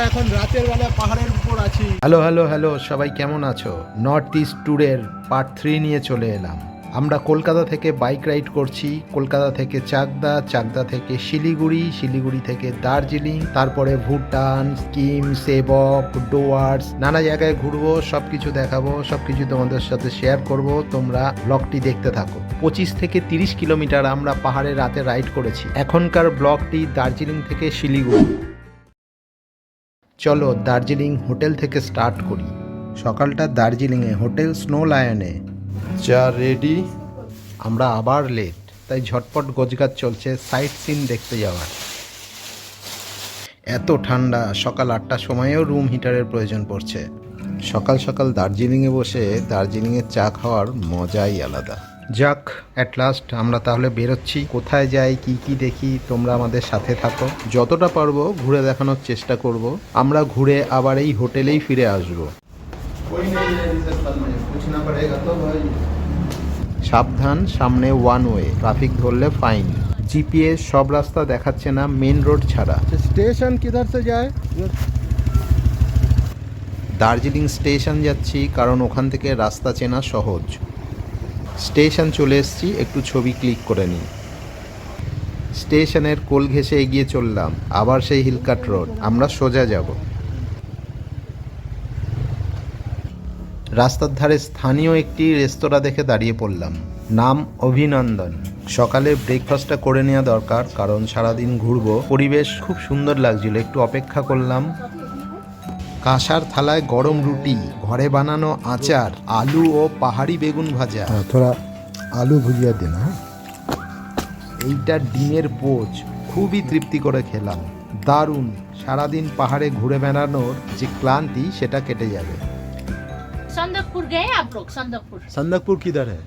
আমরা এখন রাতের বেলা পাহাড়ের উপর আছি। হ্যালো হ্যালো হ্যালো, সবাই কেমন আছো? নর্থ ইস্ট ট্যুরের পার্ট থ্রি নিয়ে চলে এলাম। আমরা কলকাতা থেকে বাইক রাইড করছি। কলকাতা থেকে চাকদা চাকদা থেকে শিলিগুড়ি শিলিগুড়ি থেকে দার্জিলিং, তারপরে ভুটান, স্কিম, সেবক, ডোয়ার্স, নানা জায়গায় ঘুরবো সব কিছু দেখাবো সব কিছু তোমাদের সাথে শেয়ার করব। তোমরা ব্লগটি দেখতে থাকো। পঁচিশ থেকে তিরিশ কিলোমিটার আমরা পাহাড়ে রাতে রাইড করেছি। এখনকার ব্লগটি দার্জিলিং থেকে শিলিগুড়ি। চলো দার্জিলিং হোটেল থেকে স্টার্ট করি। সকালটা দার্জিলিংয়ে, হোটেল স্নো লায়নে। চা রেডি, আমরা আবার লেট তাই ঝটপট গোজগাছ চলছে সাইট সিন দেখতে যাওয়ার। এত ঠান্ডা, সকাল আটটার সময়েও রুম হিটারের প্রয়োজন পড়ছে। সকাল সকাল দার্জিলিংয়ে বসে দার্জিলিংয়ের চা খাওয়ার মজাই আলাদা। যাক অ্যাট লাস্ট আমরা তাহলে বেরোচ্ছি। কোথায় যাই কি কি দেখি তোমরা আমাদের সাথে থাকো। যতটা পারব ঘুরে দেখানোর চেষ্টা করব। আমরা ঘুরে আবার এই হোটেলেই ফিরে আসব। সাবধান সামনে ওয়ান ওয়ে ট্রাফিক ধরলে ফাইন জিপিএস সব রাস্তা দেখাচ্ছে না মেন রোড ছাড়া। স্টেশন কিধার সে যায়? দার্জিলিং স্টেশন যাচ্ছি কারণ ওখান থেকে রাস্তা চেনা সহজ। স্টেশন চলে এসেছি, একটু ছবি ক্লিক করে নিই স্টেশনের কোল ঘেঁষে এগিয়ে চললাম, আবার সেই হিলকাট রোড, আমরা সোজা যাব। রাস্তার ধারে স্থানীয় একটি রেস্তোরাঁ দেখে দাঁড়িয়ে পড়লাম, নাম অভিনন্দন। সকালে ব্রেকফাস্টটা করে নেওয়া দরকার, কারণ সারাদিন ঘুরবো, পরিবেশ খুব সুন্দর লাগছিল, একটু অপেক্ষা করলাম কাঁসার থালায় গরম রুটি ঘরে বানানো আচার আলু ও পাহাড়ি বেগুন ভাজা থোড়া আলু ভুজিয়া দিন হ্যাঁ এইটা ডিমের পোচ খুবই তৃপ্তি করে খেলাম দারুণ সারাদিন পাহাড়ে ঘুরে বেড়ানোর যে ক্লান্তি সেটা কেটে যাবে संदकपुर गए आप लोग संदकपुर সন্দকপুর কিধার হ্যাঁ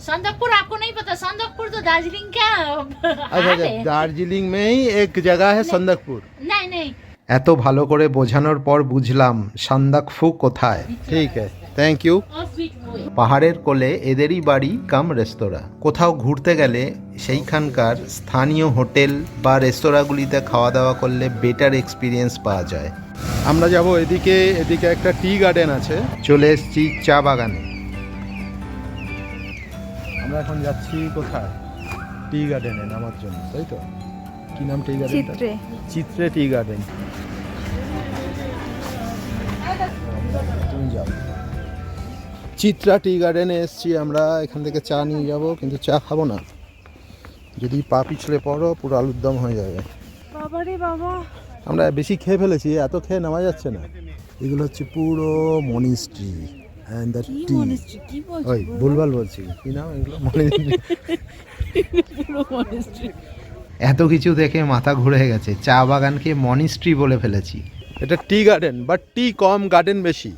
संदकपुर आपको नहीं पता संदकपुर तो दार्जिलिंग का अच्छा हाल अच्छा है दार्जिलिंग में ही एक जगह है संदकपुर नहीं नहीं এত ভালো করে বোঝানোর পর বুঝলাম সান্দাকফু কোথায়। ঠিক আছে থ্যাংক ইউ পাহাড়ের কোলে এদেরই বাড়ি কাম রেস্তোরাঁ। কোথাও ঘুরতে গেলে সেইখানকার স্থানীয় হোটেল বা রেস্তোরাঁগুলিতে খাওয়া দাওয়া করলে বেটার এক্সপিরিয়েন্স পাওয়া যায়। আমরা যাব এদিকে এদিকে একটা টি গার্ডেন আছে। চলে এসেছি চা বাগানে। আমরা এখন যাচ্ছি কোথায়? টি গার্ডেনে নামার জন্য তাই তো? কি নাম টি গার্ডেন চিত্রে। চিত্রে টি গার্ডেন তুমি যাও চিত্রা টি গার্ডেনে এসছি আমরা এখান থেকে চা নিয়ে যাব কিন্তু চা খাব না। যদি পা পিছলে পড়ো পুরো আলুর দম হয়ে যাবে। বাবারে বাবা। আমরা বেশি খেয়ে ফেলেছি এত খেয়ে নেওয়া যাচ্ছে না। এগুলো হচ্ছে পুরো মনিস্ট্রি অ্যান্ড দ্য টি ওই ভুলভাল বলছি। কি নাম এগুলো? মনিস্ট্রি পুরো মনেস্ট্রি এত কিছু দেখে মাথা ঘুরে গেছে। চা বাগানকে মনিস্ট্রি বলে ফেলেছি। এটা টি গার্ডেন বাট টি কম গার্ডেন বেশি।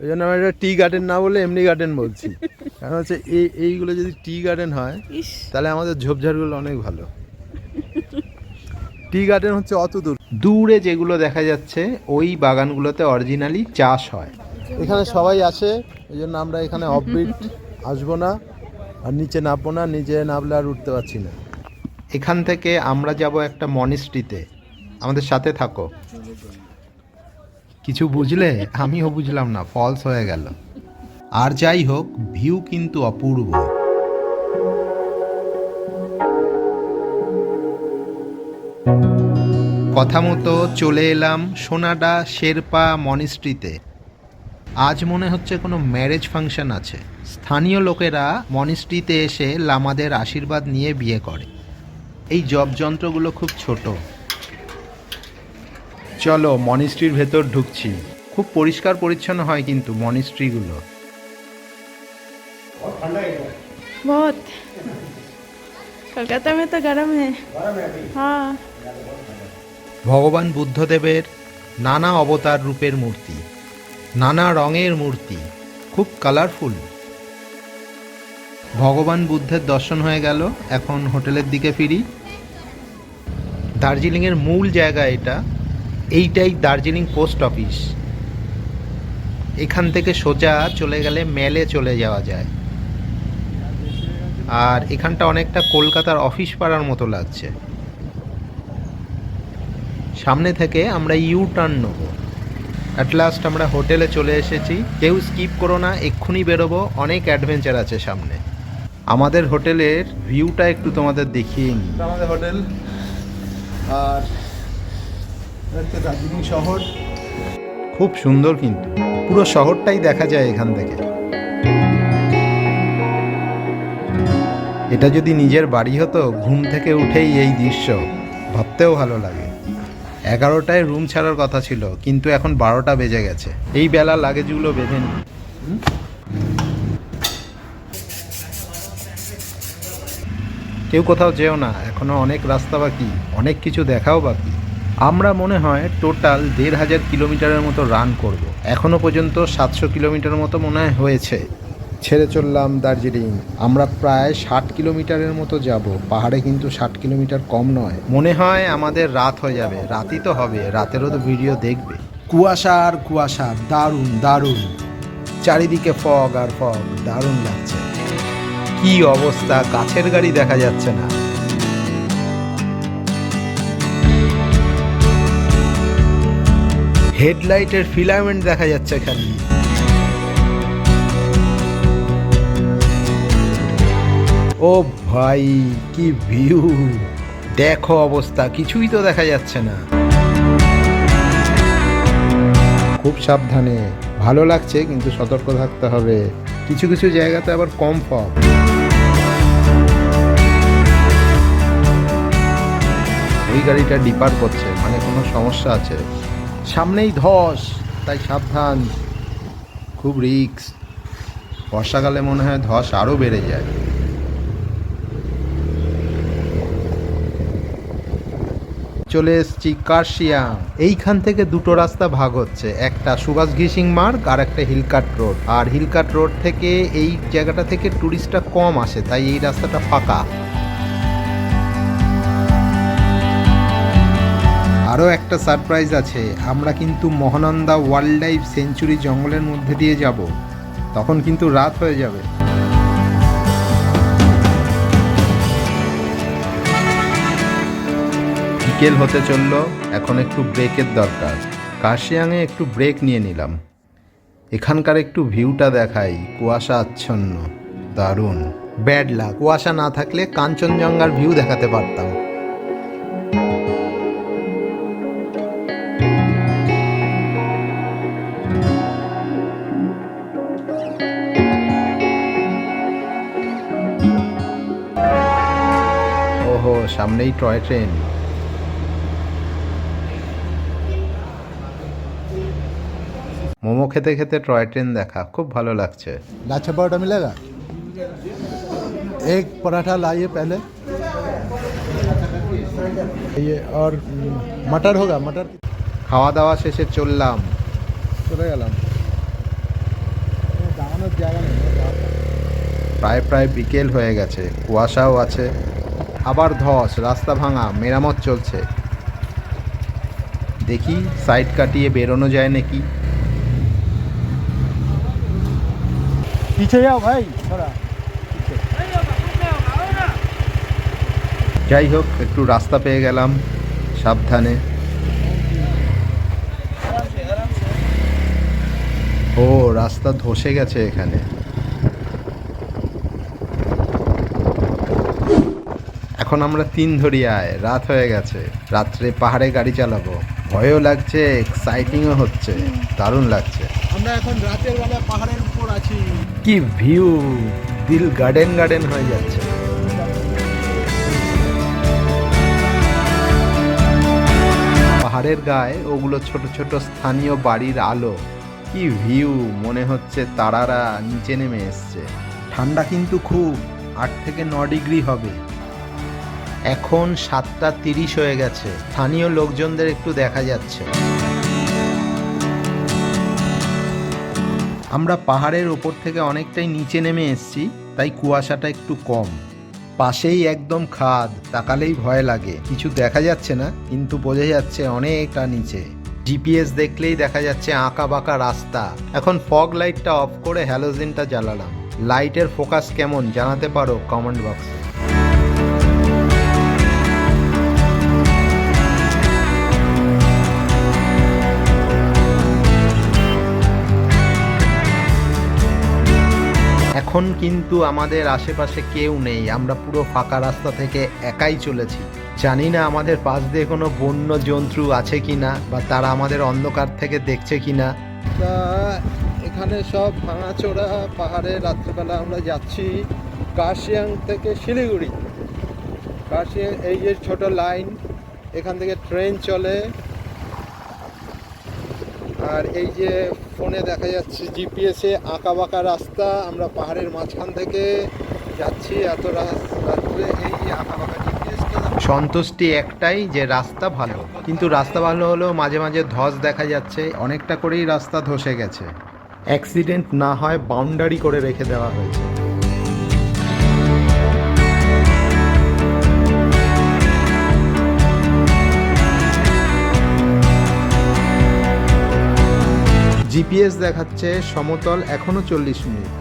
ওই জন্য আমরা এটা টি গার্ডেন না বলে এমনি গার্ডেন বলছি। কারণ হচ্ছে এই এইগুলো যদি টি গার্ডেন হয় তাহলে আমাদের ঝোপঝাড়গুলো অনেক ভালো। টি গার্ডেন হচ্ছে অত দূর। দূরে যেগুলো দেখা যাচ্ছে ওই বাগানগুলোতে অরিজিনালি চাষ হয়। এখানে সবাই আসে এই জন্য আমরা এখানে অফবিট আসব না আর নিচে নামবো না নিচে নামলে আর উঠতে পারছি না। এখান থেকে আমরা যাব একটা মনিস্ট্রিতে আমাদের সাথে থাকো। কিছু বুঝলে? আমিও বুঝলাম না ফলস হয়ে গেল। আর যাই হোক ভিউ কিন্তু অপূর্ব। কথা মতো চলে এলাম সোনাডা শেরপা মনিস্ট্রিতে আজ মনে হচ্ছে কোনো ম্যারেজ ফাংশন আছে। স্থানীয় লোকেরা মনিস্ট্রিতে এসে লামাদের আশীর্বাদ নিয়ে বিয়ে করে। এই জব যন্ত্রগুলো খুব ছোট চলো মনিস্ট্রির ভেতর ঢুকছি খুব পরিষ্কার পরিচ্ছন্ন হয় কিন্তু মনিস্ট্রিগুলো बहुत कलकत्ता में तो गर्म है हाँ ভগবান বুদ্ধদেবের নানা অবতার রূপের মূর্তি নানা রঙের মূর্তি খুব কালারফুল ভগবান বুদ্ধের দর্শন হয়ে গেল এখন হোটেলের দিকে ফিরি দার্জিলিংয়ের মূল জায়গা এটা, এইটাই দার্জিলিং পোস্ট অফিস। এখান থেকে সোজা চলে গেলে মেলে চলে যাওয়া যায়। আর এখানটা অনেকটা কলকাতার অফিস পাড়ার মতো লাগছে। সামনে থেকে আমরা ইউ টার্ন নেব। অ্যাট লাস্ট আমরা হোটেলে চলে এসেছি। কেউ স্কিপ করো না, এক্ষুনি বেরোবো। অনেক অ্যাডভেঞ্চার আছে সামনে। আমাদের হোটেলের ভিউটা একটু তোমাদের দেখিয়ে আমাদের হোটেল আর দার্জিলিং শহর। খুব সুন্দর কিন্তু। পুরো শহরটাই দেখা যায় এখান থেকে। এটা যদি নিজের বাড়ি হতো ঘুম থেকে উঠেই এই দৃশ্য। ভাবতেও ভালো লাগে। এগারোটায় রুম ছাড়ার কথা ছিল কিন্তু এখন বারোটা বেজে গেছে। এই বেলা লাগেজগুলো বেঁধে নি। কেউ কোথাও যেও না, এখনও অনেক রাস্তা বাকি, অনেক কিছু দেখাও বাকি। আমরা মনে হয় টোটাল দেড় হাজার কিলোমিটারের মতো রান করব। এখনও পর্যন্ত সাতশো কিলোমিটার মতো মনে হয় হয়েছে। ছেড়ে চললাম দার্জিলিং। আমরা প্রায় ষাট কিলোমিটারের মতো যাব। পাহাড়ে কিন্তু ষাট কিলোমিটার কম নয়। মনে হয় আমাদের রাত হয়ে যাবে। রাতই তো হবে। রাতেরও তো ভিডিও দেখবে। কুয়াশা আর কুয়াশা। দারুণ দারুণ। চারিদিকে ফগ আর ফগ। দারুণ লাগছে। কি অবস্থা? কাছের গাড়ি দেখা যাচ্ছে না। হেডলাইটের ফিলামেন্ট দেখা যাচ্ছে খালি। ও ভাই, কি ভিউ। দেখো অবস্থা, কিছুই তো দেখা যাচ্ছে না। খুব সাবধানে। ভালো লাগছে, কিন্তু সতর্ক থাকতে হবে। কিছু কিছু জায়গাতে আবার কম ফগ ওই গাড়িটা ডিপার করছে মানে কোনো সমস্যা আছে। সামনেই ধস, তাই সাবধান। খুব রিক্স বর্ষাকালে মনে হয় ধস আরও বেড়ে যায়। চলে এসছি কার্শিয়াং। এইখান থেকে দুটো রাস্তা ভাগ হচ্ছে, একটা সুভাষ ঘিসিং মার্গ আর একটা হিলকাট রোড। আর হিলকাট রোড থেকে এই জায়গাটা থেকে টুরিস্টটা কম আসে, তাই এই রাস্তাটা ফাঁকা। আরও একটা সারপ্রাইজ আছে। আমরা কিন্তু মহানন্দা ওয়াইল্ড লাইফ সেঞ্চুরি জঙ্গলের মধ্যে দিয়ে যাব। তখন কিন্তু রাত হয়ে যাবে। বিকেল হতে চলল, এখন একটু ব্রেকের দরকার। কাশিয়াংয়ে একটু ব্রেক নিয়ে নিলাম। এখানকার একটু ভিউটা দেখাই, কুয়াশা আচ্ছন্ন, দারুণ। ব্যাড লাক কুয়াশা না থাকলে কাঞ্চনজঙ্ঘার ভিউ দেখাতে পারতাম। সামনেই টয় ট্রেন মোমো খেতে খেতে টয় ট্রেন দেখা খুব ভালো লাগছে लाछा पराठा मिलेगा एक पराठा लाइए पहले ये और हम्म, मटर होगा मटर খাওয়া দাওয়া শেষে চললাম চলে গেলাম দাঁড়ানোর জায়গা নেই প্রায় প্রায় বিকেল হয়ে গেছে কুয়াশাও আছে আবার ধস রাস্তা ভাঙা মেরামত চলছে। দেখি সাইড কাটিয়ে বেরোনো যায় নাকি? যাও ভাই যাই হোক একটু রাস্তা পেয়ে গেলাম সাবধানে। ও রাস্তা ধসে গেছে এখানে। এখন আমরা তিন ধরিয়ায় রাত হয়ে গেছে। রাত্রে পাহাড়ে গাড়ি চালাবো। ভয়ও লাগছে এক্সাইটিংও হচ্ছে। দারুণ লাগছে। আমরা এখন রাতের বেলা পাহাড়ের উপর আছি। কি ভিউ দিল গার্ডেন গার্ডেন হয়ে যাচ্ছে। পাহাড়ের গায়ে ওগুলো ছোট ছোট স্থানীয় বাড়ির আলো। কি ভিউ মনে হচ্ছে তারারা নিচে নেমে এসছে। ঠান্ডা কিন্তু খুব আট থেকে ন ডিগ্রি হবে। এখন সাতটা তিরিশ হয়ে গেছে। স্থানীয় লোকজনদের একটু দেখা যাচ্ছে। আমরা পাহাড়ের ওপর থেকে অনেকটাই নিচে নেমে এসেছি, তাই কুয়াশাটা একটু কম। পাশেই একদম খাদ, তাকালেই ভয় লাগে। কিছু দেখা যাচ্ছে না, কিন্তু বোঝা যাচ্ছে অনেকটা নিচে। জিপিএস দেখলেই দেখা যাচ্ছে আঁকা বাঁকা রাস্তা। এখন ফগ লাইটটা অফ করে হ্যালোজেনটা জ্বালালাম। লাইটের ফোকাস কেমন জানাতে পারো কমেন্ট বক্সে। এখন কিন্তু আমাদের আশেপাশে কেউ নেই। আমরা পুরো ফাঁকা রাস্তা থেকে একাই চলেছি। জানি না আমাদের পাশ দিয়ে কোনো বন্য জন্তু আছে কি না বা তারা আমাদের অন্ধকার থেকে দেখছে কিনা। তা এখানে সব ভাঙাচোরা পাহাড়ে রাত্রেবেলা আমরা যাচ্ছি কার্শিয়াং থেকে শিলিগুড়ি। কার্শিয়াং এই যে ছোট লাইন, এখান থেকে ট্রেন চলে। আর এই যে ফোনে দেখা যাচ্ছে জিপিএসে আঁকা বাঁকা রাস্তা, আমরা পাহাড়ের মাঝখান থেকে যাচ্ছি, এত রাত- রাত্রে এই আঁকা বাঁকা সন্তুষ্টি একটাই যে রাস্তা ভালো। কিন্তু রাস্তা ভালো হলেও মাঝে মাঝে ধস দেখা যাচ্ছে, অনেকটা করেই রাস্তা ধসে গেছে। অ্যাক্সিডেন্ট না হয় বাউন্ডারি করে রেখে দেওয়া হয়েছে। জিপিএস দেখাচ্ছে সমতল এখনও চল্লিশ মিনিট।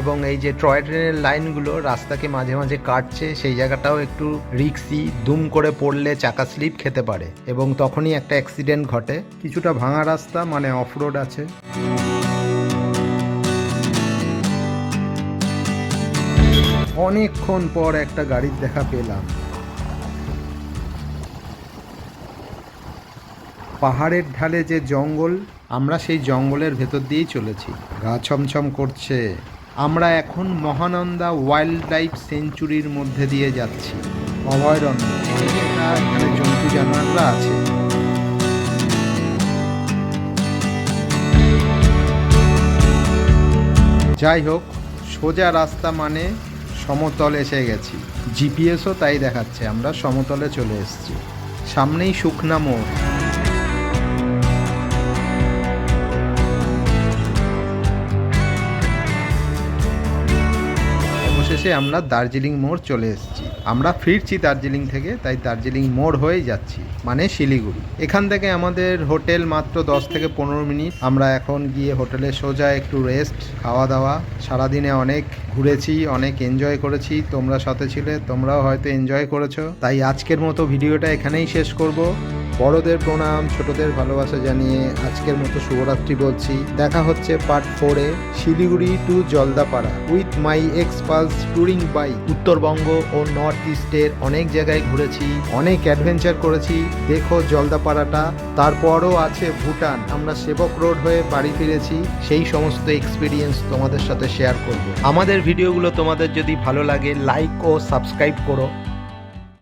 এবং এই যে টয় ট্রেনের লাইনগুলো রাস্তাকে মাঝে মাঝে কাটছে, সেই জায়গাটাও একটু রিক্সি, দুম করে পড়লে চাকা স্লিপ খেতে পারে। এবং তখনই একটা অ্যাক্সিডেন্ট ঘটে। কিছুটা ভাঙা রাস্তা মানে অফ রোড আছে। অনেকক্ষণ পর একটা গাড়ির দেখা পেলাম। পাহাড়ের ঢালে যে জঙ্গল, আমরা সেই জঙ্গলের ভেতর দিয়েই চলেছি। গা ছমছম করছে। আমরা এখন মহানন্দা ওয়াইল্ড লাইফ সেঞ্চুরির মধ্যে দিয়ে যাচ্ছি। অভয়ারণ্য। জন্তু জানোয়াররা আছে। যাই হোক, সোজা রাস্তা মানে সমতল এসে গেছি। জিপিএসও তাই দেখাচ্ছে, আমরা সমতলে চলে এসেছি। সামনেই শুকনা মোড়। অবশেষে আমরা দার্জিলিং মোড় চলে এসেছি। আমরা ফিরছি দার্জিলিং থেকে, তাই দার্জিলিং মোড় হয়ে যাচ্ছি মানে শিলিগুড়ি। এখান থেকে আমাদের হোটেল মাত্র দশ থেকে পনেরো মিনিট। আমরা এখন গিয়ে হোটেলে সোজা একটু রেস্ট খাওয়া দাওয়া সারাদিনে অনেক ঘুরেছি, অনেক এনজয় করেছি। তোমরা সাথে ছিলে, তোমরাও হয়তো এনজয় করেছ। তাই আজকের মতো ভিডিওটা এখানেই শেষ করব। বড়দের প্রণাম, ছোটদের ভালোবাসা জানিয়ে আজকের মতো শুভরাত্রি বলছি। দেখা হচ্ছে পার্ট ফোরে Siliguri to Jaldapara with my Xpulse touring bike Uttarbanga O north ইস্টের অনেক জায়গায় ঘুরেছি, অনেক অ্যাডভেঞ্চার করেছি। দেখো জলদাপাড়াটা, তারপরও আছে ভুটান। আমরা সেবক রোড হয়ে বাড়ি ফিরেছি, সেই সমস্ত এক্সপিরিয়েন্স তোমাদের সাথে শেয়ার করব। আমাদের ভিডিওগুলো তোমাদের যদি ভালো লাগে লাইক ও সাবস্ক্রাইব করো।